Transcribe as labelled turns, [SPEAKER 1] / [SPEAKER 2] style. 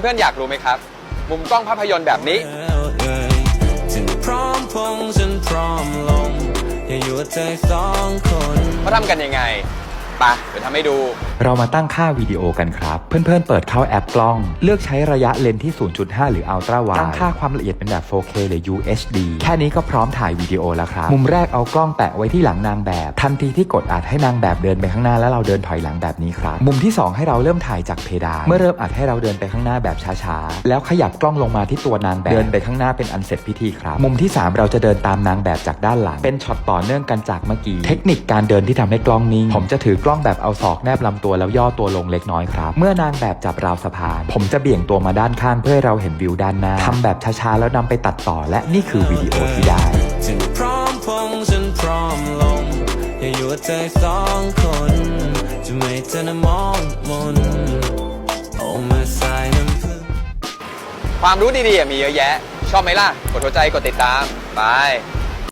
[SPEAKER 1] เพื่อนๆอยากรู้ไหมครับ มุมกล้องภาพยนตร์แบบนี้
[SPEAKER 2] แล้วเอ่ยถึงพร้อมพงษ์ฉันพร้อมลงอย่าอยู่กับเธอสองคน
[SPEAKER 1] เขาทำกันยังไง ไปเดี๋ยวทำให้ดู
[SPEAKER 3] เรามาตั้งค่าวิดีโอกันครับ เพื่อนๆ เปิดเข้าแอปกล้อง เลือกใช้ระยะเลนส์ที่ 0.5 หรือ Ultra Wide ตั้งค่าความละเอียดเป็นแบบ 4K หรือ UHD แค่นี้ก็พร้อมถ่ายวิดีโอแล้วครับ มุมแรกเอากล้องแปะไว้ที่หลังนางแบบ ทันทีที่กดอัดให้นางแบบเดินไปข้างหน้าแล้วเราเดินถอยหลังแบบนี้ครับ มุมที่ 2 ให้เราเริ่มถ่ายจากเพดาน เมื่อเริ่มอัดให้เราเดินไปข้างหน้าแบบช้าๆ แล้วขยับกล้องลงมาที่ตัวนางแบบเดินไปข้างหน้าเป็นอันเสร็จพิธีครับ มุมที่ 3 เราจะเดินตามนางแบบจากด้านหลัง เป็นช็อตต่อเนื่องกันจากเมื่อกี้ เทคนิคการเดินที่ทำให้กล้องนิ่งผมจะถือกล้อง้องแบบเอาศอกแนบลำตัวแล้วย่อตัวลงเล็กน้อยครับ เมื่อนางแบบจับราวสะพาน ผมจะเบี่ยงตัวมาด้านข้างเพื่อให้เราเห็นวิวด้านหน้าทำแบบช้าๆแล้วนำไปตัดต่อ และนี่คือวิดีโอที่ได้
[SPEAKER 2] ถึงพร้อมพงฉันพร้อมลงอย่าอยู่กับเธอสองคน จะไม่เธอนมองมนโอ้มาสายน้ำพึ่ง
[SPEAKER 1] ความรู้ดีๆมีเยอะแยะ ชอบไหมล่ะ กดหัวใจกดติดตามไป